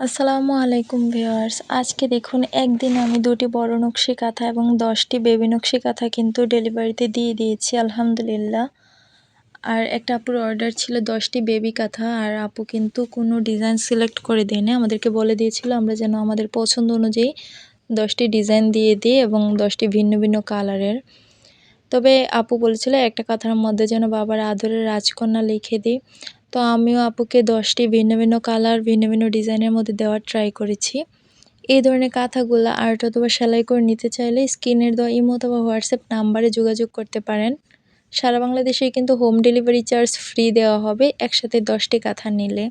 আসসালামু আলাইকুম ভিউয়ার্স। আজকে দেখুন, একদিন আমি দুটি বড় নকশি কাঁথা এবং দশটি বেবি নকশি কাঁথা কিন্তু ডেলিভারিতে দিয়ে দিয়েছি, আলহামদুলিল্লাহ। আর একটা আপুর অর্ডার ছিল দশটি বেবি কাঁথা, আর আপু কিন্তু কোনো ডিজাইন সিলেক্ট করে দেয়নি। আমাদেরকে বলে দিয়েছিল, আমরা যেন আমাদের পছন্দ অনুযায়ী দশটি ডিজাইন দিয়ে দিই এবং দশটি ভিন্ন ভিন্ন কালারের। তবে আপু বলেছিল, একটা কাঁথার মধ্যে যেন বাবার আদরের রাজকন্যা লিখে দিই। তো আমিও আপুকে দশটি ভিন্ন ভিন্ন কালার, ভিন্ন ভিন্ন ডিজাইনের মধ্যে দেওয়ার ট্রাই করেছি। এই ধরনের কাঁথাগুলো আর্ট অথবা সেলাই করে নিতে চাইলে স্ক্রিনের দেওয়া ইমো অথবা হোয়াটসঅ্যাপ নাম্বারে যোগাযোগ করতে পারেন। সারা বাংলাদেশে কিন্তু হোম ডেলিভারি চার্জ ফ্রি দেওয়া হবে, একসাথে দশটি কাঁথা নিলে।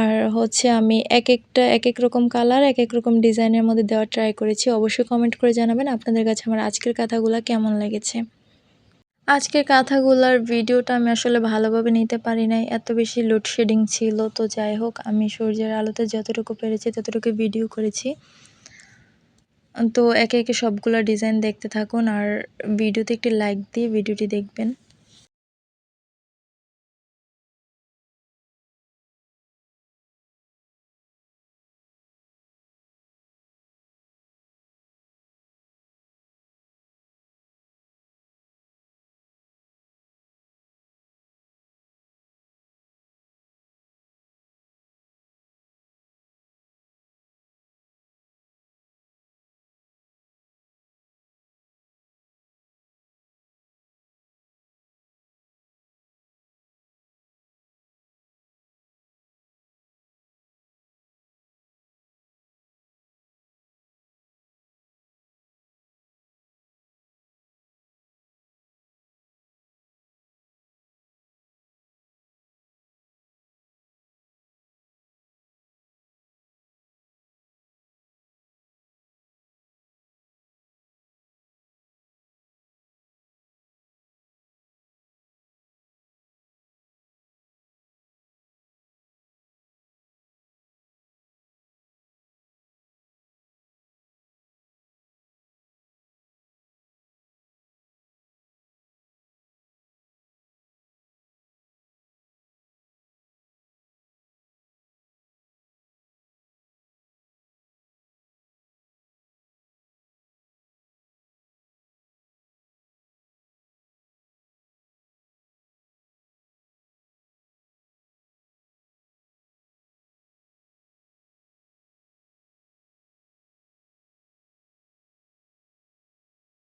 আর হচ্ছে আমি এক একটা, এক এক রকম কালার, এক এক রকম ডিজাইনের মধ্যে দেওয়ার ট্রাই করেছি। অবশ্যই কমেন্ট করে জানাবেন আপনাদের কাছে আমার আজকের কাঁথাগুলো কেমন লেগেছে। আজকের কাঁথাগুলার ভিডিওটা আমি আসলে ভালোভাবে নিতে পারি নাই। এত বেশি লোডশেডিং ছিল। তো যাই হোক, আমি সূর্যের আলোতে যতটুকু পেরেছি ততটুকু ভিডিও করেছি। তো একে একে সবগুলো ডিজাইন দেখতে থাকুন। আর ভিডিওতে একটি লাইক দিয়ে ভিডিওটি দেখবেন।